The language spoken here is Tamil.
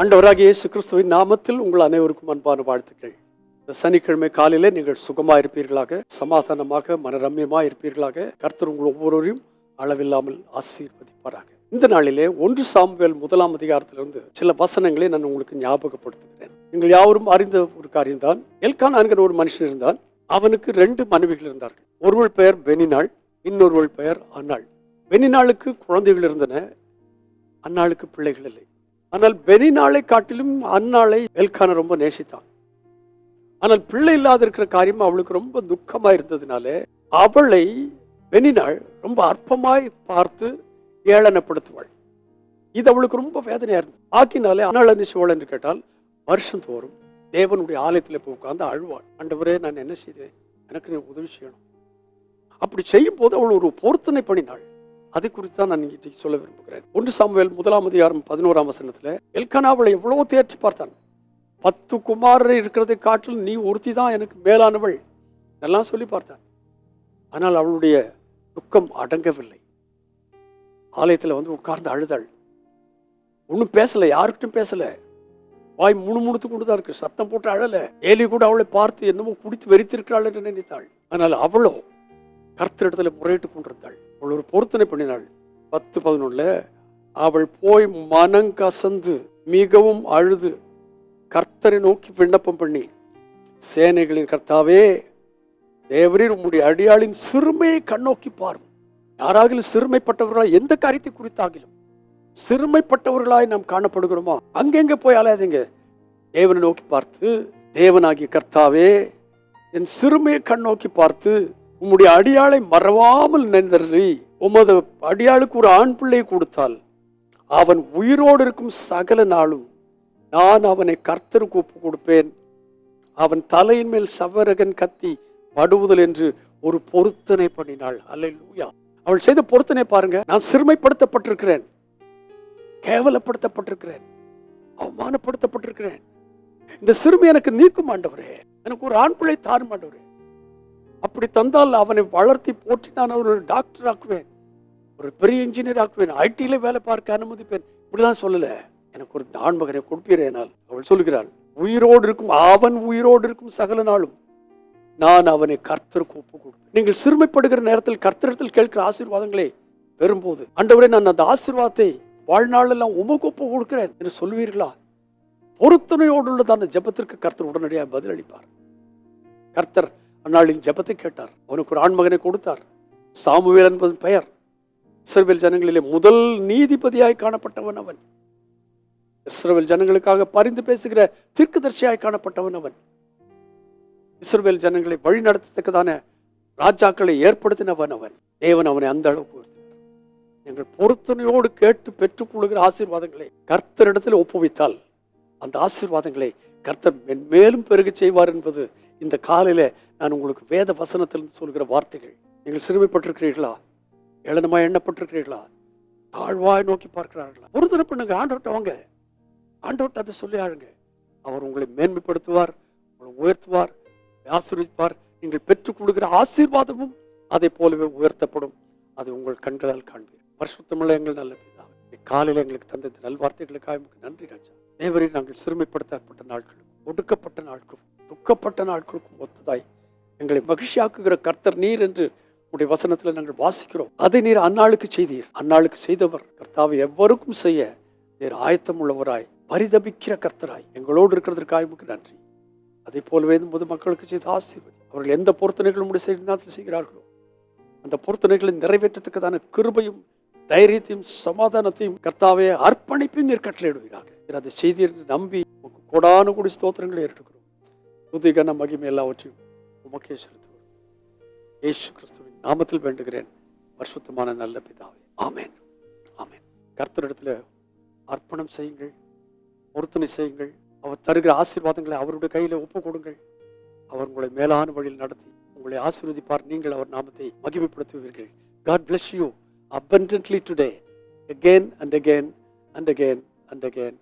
ஆண்டவராகிய இயேசு கிறிஸ்துவின் நாமத்தில் உங்கள் அனைவருக்கும் அன்பான வாழ்த்துக்கள். இந்த சனிக்கிழமை காலையில நீங்கள் சுகமா இருப்பீர்களாக சமாதானமாக மனரம்யமாக இருப்பீர்களாக கர்த்தர் உங்கள் ஒவ்வொருவரையும் அளவில்லாமல் ஆசீர்வதிப்பாராக. இந்த நாளிலே ஒன்று சாமுவேல் முதலாம் அதிகாரத்திலிருந்து சில வசனங்களை நான் உங்களுக்கு ஞாபகப்படுத்துகிறேன். நீங்கள் யாவரும் அறிந்த ஒரு காரியம்தான் எல்கான் என்கிற ஒரு மனுஷன் இருந்தான். அவனுக்கு ரெண்டு மனைவிகள் இருந்தார்கள். ஒருவள் பெயர் பெனினாள் இன்னொருவள் பெயர் அன்னாள். பெனினாளுக்கு குழந்தைகள் இருந்தன. அன்னாளுக்கு பிள்ளைகள் இல்லை. ஆனால் பெனினாளை காட்டிலும் அன்னாளை எல்கான ரொம்ப நேசித்தான். ஆனால் பிள்ளை இல்லாத இருக்கிற காரியம் அவளுக்கு ரொம்ப துக்கமாக இருந்ததுனால அவளை பெனினாள் ரொம்ப அற்பமாய் பார்த்து ஏளனப்படுத்துவாள். இது அவளுக்கு ரொம்ப வேதனையாக இருந்தது. ஆக்கினாலே அன்னாள் என்ன என்று கேட்டால் வருஷம் தோறும் தேவனுடைய ஆலயத்தில் போய் உட்கார்ந்து அழுவாள். ஆண்டவரே நான் என்ன செய்தேன்? எனக்கு நீ உதவி செய்யணும். அப்படி செய்யும் போது அவள் ஒரு பொருத்தனை பண்ணினாள். அது குறித்து தான் நான் இன்றைக்கு சொல்ல விரும்புகிறேன். ஒன்று சாமுவேல் முதலாம் அதிகாரம் பதினோராம் வசனத்தில் எல்கனா அவளை தேற்றி பார்த்தான். பத்து குமாரர் இருக்கிறதை காட்டிலும் நீ ஒருத்தி தான் எனக்கு மேலானவள் எல்லாம் சொல்லி பார்த்தான். ஆனால் அவளுடைய துக்கம் அடங்கவில்லை. ஆலயத்தில் வந்து உட்கார்ந்து அழுதாள். ஒன்றும் பேசலை யாருக்கிட்டும் பேசலை. வாய் முணுமுணுத்து கொண்டு தான் இருக்கு. சத்தம் போட்டு அழலை. ஏலி கூட அவளை பார்த்து என்னமோ குடித்து வெறித்திருக்கிறாள் என்று நினைத்தாள். ஆனால் அவளோ கர்த்தரிடத்தில் முறையிட்டு கொண்டிருந்தாள். அவள் ஒரு பொருத்தனை பண்ணினாள். பத்து பதினொன்னுல அவள் போய் மனங்கசந்து மிகவும் அழுது. கர்த்தரை நோக்கி விண்ணப்பம் பண்ணி சேனைகளின் கர்த்தாவே தேவரீர் உம்முடைய அடியாளின் சிறுமையை கண்ணோக்கி பாரும். யாராகிலும் சிறுமைப்பட்டவர்களாய் எந்த காரியத்தை குறித்தாகிலும் சிறுமைப்பட்டவர்களாய் நாம் காணப்படுகிறோமா? அங்கெங்க போய் அலையாதீங்க. தேவனை நோக்கி பார்த்து தேவனாகிய கர்த்தாவே என் சிறுமையை கண்ணோக்கி பார்த்து உம்முடைய அடியாளை மறவாமல் நினைந்தறி உமது அடியாளுக்கு ஒரு ஆண் பிள்ளை கொடுத்தால் அவன் உயிரோடு இருக்கும் சகல நாளும் நான் அவனை கர்த்தருக்கு ஒப்பு கொடுப்பேன். அவன் தலையின் மேல் சவரகன் கத்தி படுவதல் என்று ஒரு பொருத்தனை பண்ணினாள். அல்லேலூயா. அவள் செய்த பொருத்தனை பாருங்க. நான் சிறுமைப்படுத்தப்பட்டிருக்கிறேன். கேவலப்படுத்தப்பட்டிருக்கிறேன். அவமானப்படுத்தப்பட்டிருக்கிறேன். இந்த சிறுமி எனக்கு நீக்கும் ஆண்டவரே. எனக்கு ஒரு ஆண் பிள்ளை தாரும் ஆண்டவரே. அப்படி தந்தால் அவனை வளர்த்தி போற்றி நான் அவர் ஒரு டாக்டர் ஆக்குவேன். ஒரு பெரிய இன்ஜினியர் ஆக்குவேன். ஐடியில் வேலை பார்க்க அனுமதிப்பேன் இப்படிலாம் சொல்லல. எனக்கு ஒரு ஆண் மகனை கொடுப்பீரேனால் அவள் சொல்லுகிறாள் உயிரோடு இருக்கும் அவன் உயிரோடு இருக்கும் சகல நாளும் நான் அவனை கர்த்தருக்கு ஒப்பு கொடுப்பேன். நீங்கள் சிறுமைப்படுகிற நேரத்தில் கர்த்தரிடத்தில் கேட்கிற ஆசீர்வாதங்களே பெறும்போது அண்டவரே நான் அந்த ஆசீர்வாதத்தை வாழ்நாளெல்லாம் உமக்கு ஒப்பு கொடுக்கிறேன் என்று சொல்வீர்களா பொறுத்துணையோடு உள்ளதான ஜெபத்திற்கு கர்த்தர் உடனடியாக பதிலளிப்பார். கர்த்தர் அந்நாளின் ஜெபத்தை கேட்டார். அவனுக்கு ஒரு ஆண்மகனை கொடுத்தார். சாமுவேல் என்பது பெயர். இஸ்ரவேல் ஜனங்களிலே முதல் நீதிபதியாய் காணப்பட்டவன் அவன். இஸ்ரவேல் ஜனங்களுக்காக பரிந்து பேசுகிற தீர்க்கதர்சியாய் காணப்பட்டவன் அவன். இஸ்ரவேல் ஜனங்களை வழி நடத்தத்தக்கதான ராஜாக்களை ஏற்படுத்தினவன் அவன். தேவன் அவனை அந்த அளவுக்கு எங்கள் பொருத்தனையோடு கேட்டு பெற்றுக்கொள்கிற ஆசீர்வாதங்களை கர்த்தரிடத்தில் ஒப்புவித்தால் அந்த ஆசீர்வாதங்களை கர்த்தர் மென்மேலும் பெருகச் செய்வார் என்பது இந்த காலையில் நான் உங்களுக்கு வேத வசனத்திலிருந்து சொல்கிற வார்த்தைகள். நீங்கள் சிறுமைப்பட்டிருக்கிறீர்களா? ஏளனமாய் எண்ணப்பட்டிருக்கிறீர்களா? தாழ்வாய் நோக்கி பார்க்கிறார்களா? பொருத்தனை பண்ணுங்க ஆண்டவர்கிட்ட வாங்க. ஆண்டவர்கிட்ட அதை சொல்லி ஆளுங்க. அவர் உங்களை மேன்மைப்படுத்துவார் உங்களை உயர்த்துவார் ஆசீர்வதிப்பார். நீங்கள் பெற்றுக் கொடுக்கிற ஆசீர்வாதமும் அதை போலவே உயர்த்தப்படும். அதை உங்கள் கண்களால் காண்பீர். பரிசுத்தமுள்ள எங்கள் நல்ல பிதாவே காலையில் எங்களுக்கு தந்த நல்வார்த்தைகளுக்காக நன்றி ராஜா. தேவரை நாங்கள் சிறுமைப்படுத்தப்பட்ட நாட்களும் ஒடுக்கப்பட்ட நாட்களும் துக்கப்பட்ட நாட்களுக்கும் ஒத்ததாய். எங்களை மகிழ்ச்சியாக்குகிற கர்த்தர் நீர் என்று உடைய வசனத்தில் நாங்கள் வாசிக்கிறோம். அதை நீர் அந்நாளுக்கு செய்தீர். அந்நாளுக்கு செய்தவர் கர்த்தாவை எவ்வருக்கும் செய்ய நீர் ஆயத்தம் உள்ளவராய் பரிதபிக்கிற கர்த்தராய். எங்களோடு இருக்கிறதற்காக உங்களுக்கு நன்றி. அதே போலவே பொது மக்களுக்கு செய்த ஆசீர்வதி அவர்கள் எந்த பொருத்தனைகளும் உடைய செய்கிறார்களோ அந்த பொருத்தனைகளை நிறைவேற்றத்தக்கதான கிருபையும் தைரியத்தையும் சமாதானத்தையும் கர்த்தாவே அர்ப்பணிப்பையும் நீர் கட்டளையிடுவீராக. நீர் அதை நம்பி உமக்கு கொடானு கூடி ஸ்தோத்திரங்களை ஏற்றுக்கிறோம் புது கன மகிமை எல்லாவற்றையும் உமக்கே செலுத்துவோம். ஏசு கிறிஸ்துவின் நாமத்தில் வேண்டுகிறேன். பரிசுத்தமான நல்ல பிதாவே. ஆமேன். ஆமேன். கர்த்தரிடத்துல அர்ப்பணம் செய்யுங்கள். பொருத்தனை செய்யுங்கள். அவர் தருகிற ஆசீர்வாதங்களை அவருடைய கையில ஒப்பு கொடுங்கள். அவர் உங்களை மேலான வழியில் நடத்தி உங்களை ஆசீர்வதிப்பார். நீங்கள் அவர் நாமத்தை மகிமைப்படுத்துவீர்கள். God bless you abundantly today again and again and again and again